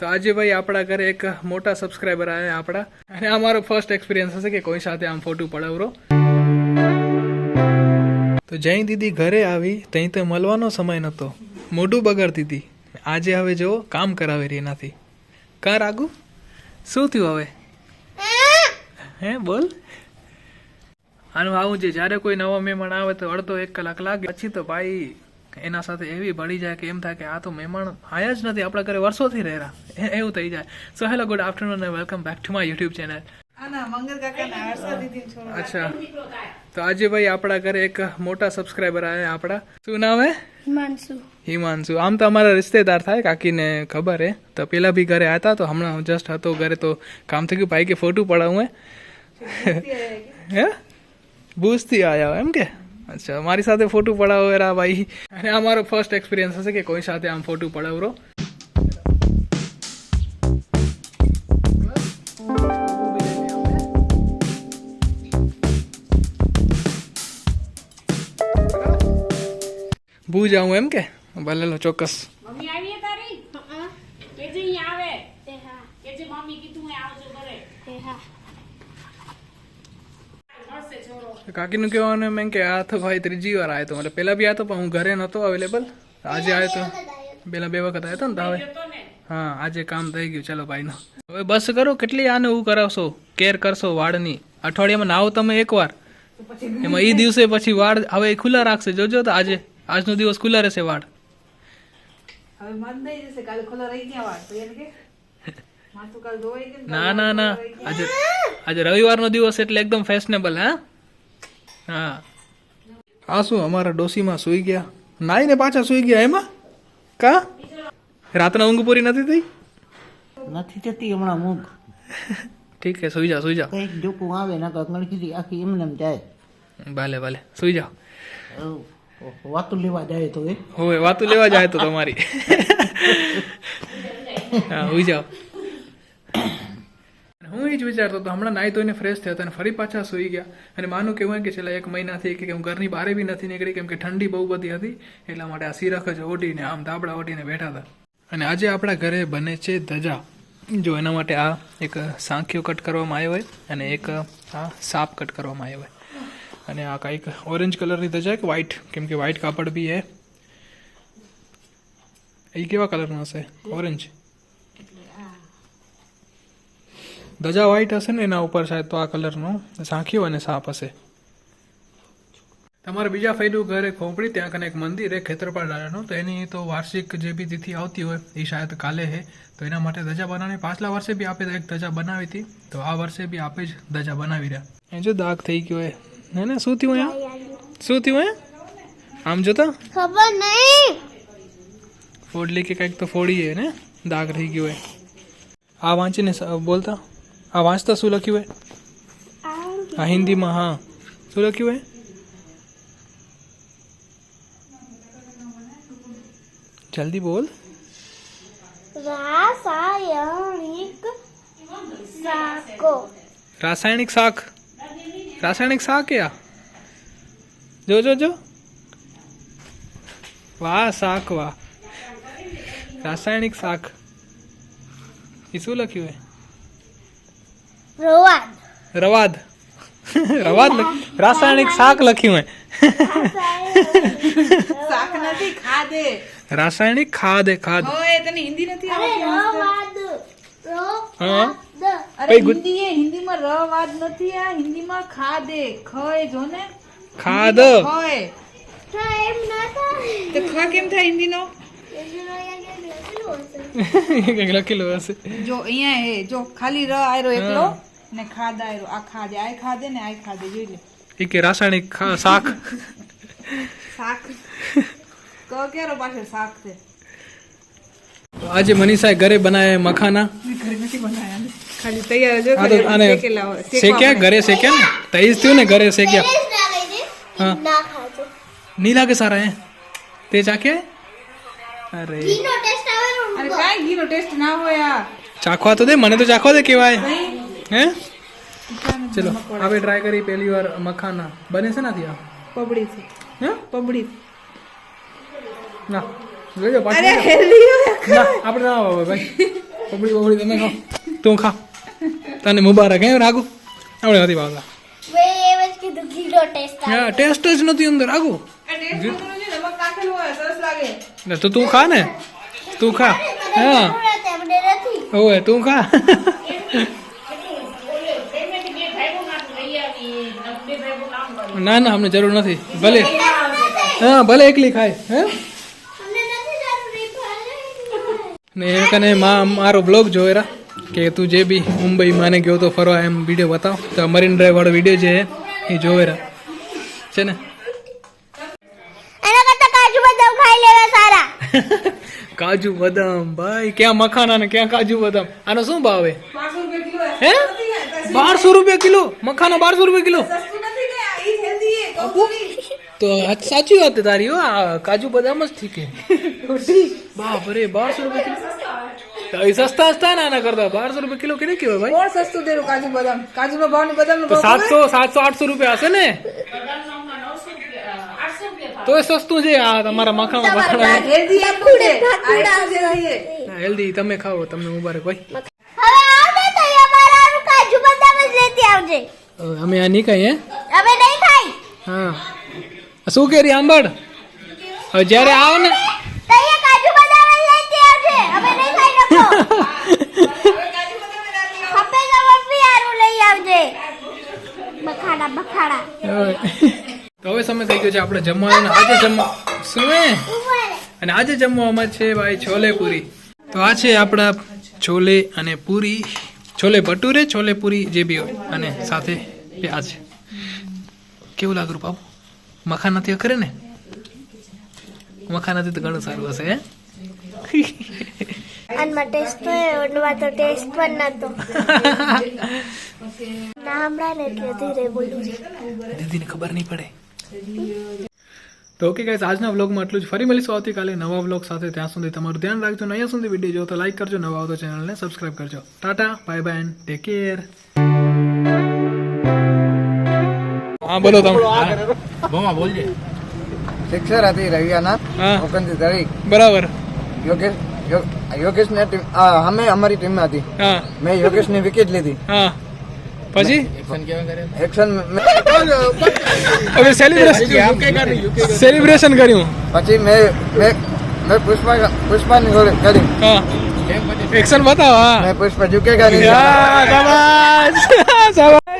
તો આજે ભાઈ આપણા ઘરે એક મોટા સબસ્ક્રાઈબર આવ્યા આપણા. અને આ મારો ફર્સ્ટ એક્સપિરિયન્સ હશે કે કોઈ સાથે આમ ફોટો પડાવરો. તો જય દીદી ઘરે આવી ત્યાં તો મળવાનો સમય નહોતો મોઢું બગાડતી હતી. આજે હવે જો કામ કરાવે રહી એનાથી. કા રાગુ? શું થયું હવે? હે, બોલ. આનું આવું છે, જ્યારે કોઈ નવો મહેમાન આવે તો અડધો એક કલાક લાગે. પછી તો ભાઈ એના સાથે એવી ભળી જાય કે એમ થાય કે આ તો મહેમાન આયા જ નથી આપણા ઘરે વર્ષોથી રહેરા એવું થઈ જાય. સો હેલો ગુડ આફ્ટરનૂન અને welcome back to my YouTube channel. અચ્છા. તો આજે ભાઈ આપણા ઘરે એક મોટા સબસ્ક્રાઈબર આવ્યા આપણા. શું નામ હે? હિમાંશુ. હિમાંશુ. આમ તો અમારા રિશ્તેદાર થાય કાકીને ખબર હે. તો પેલા બી ઘરે હતા તો હમણાં જસ્ટ હતો ઘરે તો કામ થઈ ગયું. ભાઈ કે ફોટો પડાવું હે? હે? બૂઝથી આવ્યા એમ કે? અચ્છા મારી સાથે ફોટો પડાવો એરા ભાઈ. અને આ મારો ફર્સ્ટ એક્સપિરિયન્સ હશે કે કોઈ સાથે આમ ફોટો પડાવરો. ભૂ આવું એમ કે? ભલે લો ચોક્કસ. મમ્મી આવી હે તારી? કે જે આવે. તે હા. કે જે મમ્મી કીધું આવજો ઘરે. તે છોરો કાકીનું કહેવાનું એમ કે આ તો ભાઈ ત્રીજી વાર આવ્યો તો. એટલે પહેલા બી આવ્યો પણ હું ઘરે નહોતો અવેલેબલ આજે આવ્યો તો. પહેલા બે વખત આવ્યો તો ને તો હવે. હા આજે કામ થઈ ગયું. ચાલો ભાઈનો. હવે બસ કરો કેટલી આને એવું કરાવશો? કેર કરશો વાળની. અઠવાડિયામાં નાવો તમે એકવાર. એમાં એ દિવસે પછી વાળ હવે એ ખુલ્લા રાખશે. જોજો તો આજે. આજનો દિવસ ખુલ્લા રહેશે વાળ. ના ના ના આજે આજે રવિવારનો દિવસ એટલે એકદમ ફેશનેબલ હા? હા. આ શું અમારા ડોસીમાં સૂઈ ગયા? નાઈને પાછા સૂઈ ગયા એમાં? કા? રાતના ઊંઘ પૂરી નથી થઈ? નથી જતી હમણાં ઊંઘ. ઠીક છે સૂઈ જાઓ સૂઈ જાઓ. કંઈક જોકું આવે ના ગણકીથી આખી એમને એમ જાય. ભલે ભલે સૂઈ જાઓ. વાતું લેવા જાય તો એ. હોય વાતું લેવા જાય તો તમારી. હા સુઈ જાઓ. એ જ વિચારતો હતો. હમણાં નાહી ધોઈને ફ્રેશ થયા હતા અને ફરી પાછા સૂઈ ગયા. અને માનું કેવું હોય કે છેલ્લા એક મહિનાથી કે હું ઘરની બહાર બી નથી નીકળી, કેમ કે ઠંડી બહુ બધી હતી, એટલા માટે આ સિરખ જ ઓઢીને, આમ ધાબળા ઓઢીને બેઠા હતા. અને આજે આપણા ઘરે બને છે ધજા. જો એના માટે આ એક સાંખીઓ કટ કરવામાં આવ્યો હોય અને એક આ સાપ કટ કરવામાં આવ્યો હોય. અને આ કંઈક ઓરેન્જ કલરની ધજા કે વ્હાઈટ કેમ કે વ્હાઈટ કાપડ બી એ કેવા કલરનો હશે? ઓરેન્જ ધજા વ્હાઈટ હશે ને એના ઉપર સાહેબ તો આ કલરનો સાંખ્યો અને સાપ હશે. તમારે બીજા ફાયદું ઘરે ખોપડી ત્યાં કને એક મંદિર એ ખેતરપાળ રાજાનું. તો એની તો વાર્ષિક જે બી તિથિ આવતી હોય એ શાયદ કાલે છે તો એના માટે ધજા બનાવવાની પાછલા વર્ષે બી આપે એક ધજા બનાવી હતી. તો આ વર્ષે બી આપે જ ધજા બનાવી રહ્યા. એ જો દાગ થઈ ગયો હે. ને ને શું થયું અહીંયા? શું થયું હે આમ જોતા? ખબર નહીં. ફોડલી કે કંઈક તો ફોડી હે ને? દાગ રહી ગયો હે. આ વાંચીને બોલતા? આ વાંચતા શું લખ્યું હે આ હિન્દીમાં હા. શું લખ્યું હે જલ્દી બોલ. રાસાયણિક શાકો રાસાયણિક શાક. રાસાયણિક શાક યા? જો જો જો. વાહ શાક વાહ. રાસાયણિક શાક. એ શું લખ્યું હે રવાદ. રવાદ રવાદ રાસાયણિક શાક લખ્યું હે શાક નથી ખાદે રાસાયણિક ખાદે ખાદ હવે તને હિન્દી નથી આવડતી? મસ્ત? રવાદ હા. અરે હિન્દી એ હિન્દીમાં ર વાદ નથી આ હિન્દીમાં ખાદે ખય જો ને. ખાદ ખ એ એમ ના થાય. તો ખ કેમ થાય હિન્દીનો? લખેલું હશે. જો અહીંયા હે જો ખાલી ર આયરો એકલો. ને ખાદ આયરો. આ ખાદે આ ખાદે ને આ ખાદે જોઈ લે. એ કે રાસાયણિક શાક? શાક. ક કેરો પાછળ શાક છે. આજે મનીષાએ ઘરે બનાવ્યા મખાના. ઘરે નથી બનાવ્યા ખાલી તૈયાર જો તો આને શેક્યા? ઘરે શેક્યા ને? તઈ થયું ને ઘરે શેક્યા? હા. ના ખાજો નહીં લાગે સારા એ તે ચાખે? અરે. ઘીનો ટેસ્ટ આવે અરે કાંઈ ઘીનો ટેસ્ટ ના હોય આ. ચાખવા તો દે મને તો ચાખવા દે કેવાય હે? ચલો આપણે ટ્રાય કરી પહેલી વાર મખાના. બને છે નથી આ પબડી છે. હે? પબડી. ના. અરે પાછું હેલ્ધી ના. આપણે ના આવે ભાઈ. પપડી પબડી તમે ખાઓ. તું ખા. તને મુબારક હે રાગુ આપણે નથી ભાવતા ટેસ્ટ હા ટેસ્ટ જ નથી અંદર આગુ તો તું ખા ને. તું ખા. હા. ઓય તું ખા પેમેન્ટ બે ભાઈઓ માટે લઈ આવી બે ભાઈઓ કામ કરે ના ના અમને જરૂર નથી. ભલે. હા ભલે એકલી ખાય હે? અમને નથી જરૂરી ભલે ને એ કને માં મારો બ્લોગ જોયેરા કે તું જે બી મુંબઈ માને ગયો તો ફરવા એમ વીડિયો બતાવ. તો મરીન ડ્રાઈવ વાળો વીડિયો જે છે એ જોવેરા છે ને? કાજુ બદામ ખાઈ લેવા સારા. કાજુ બદામ ભાઈ ક્યાં મખાના ને ક્યાં કાજુ બદામ? આનો શું ભાવ હે? પાંચસો રૂપિયા કિલો હે? બારસો રૂપિયા કિલો? મખાના બારસો રૂપિયા કિલો સસ્તું નથી કે આ ઈ healthy છે, કહું છું નહીં. તો સાચી વાત તારી હો આ કાજુ બદામ જ ઠીક બાપરે બાપ રે બારસો રૂપિયા સસ્તા સસ્તા ને આના કરતા બારસો રૂપિયા કિલો કેને કહેવાય ભાઈ? કોણ સસ્તું દેરું કાજુ બદામ? કાજુનો ભાવ ને બદામ નો ભાવ સાતસો સાતસો આઠસો રૂપિયા હશે ને? તો એ સસ્તું છે આ તમારા healthy છે. હેલ્ધી તમે ખાઓ તમને મુબારક ભાઈ. હવે આવડે તો અમારા કાજુ બદામ જ લેતી આવજે. અમે આ નહીં હે? અમે હા. શું કેરી આંબળ? હવે જ્યારે આવ ને તો હવે સમય થઈ ગયો છે આપણે જમવાનો આજે જમવા શું અને આજે જમવામાં છે ભાઈ છોલે પૂરી. તો આ છે આપણા છોલે અને પૂરી. છોલે ભટુરે છોલે પૂરી જે બી હોય. અને સાથે પ્યાજ કેવું લાગરું બાબુ મખાનાથી ખરે ને? મખાનાથી તો ઘણું સારું હશે હે? આનમાં ટેસ્ટ તો ઓનમાં તો ટેસ્ટ પણ નતો. ના હમણાં ને એટલે ધીરે બોલું દીદીને ખબર નહીં પડે. તો ઓકે ગાઈસ આજના વ્લોગમાં એટલું જ. ફરી મળીશું આવતીકાલે નવા વ્લોગ સાથે. ત્યાં સુધી તમારું ધ્યાન રાખજો અને અહીંયા સુધી વીડિયો જો તો લાઈક કરજો નવા આવતો ચેનલને સબસ્ક્રાઇબ કરજો. Tata bye bye and take care હા બોલો તમે. શિક્ષર હતી રવિયાના ઓગણત્રીસ તારીખ. બરાબર. યોગેશ યોગેશ ને ટીમ અમે અમારી ટીમમાં હતી. મેં યોગેશની વિકેટ લીધી. પછી? એક્શન હવે સેલિબ્રેશન સેલિબ્રેશન કર્યું પછી મેં મેં મેં પુષ્પા પુષ્પાની ગોળી કરી. એક્શન બતાવો હા. મેં પુષ્પા ઝુકેગા કરી. હા શાબાશ. શાબાશ.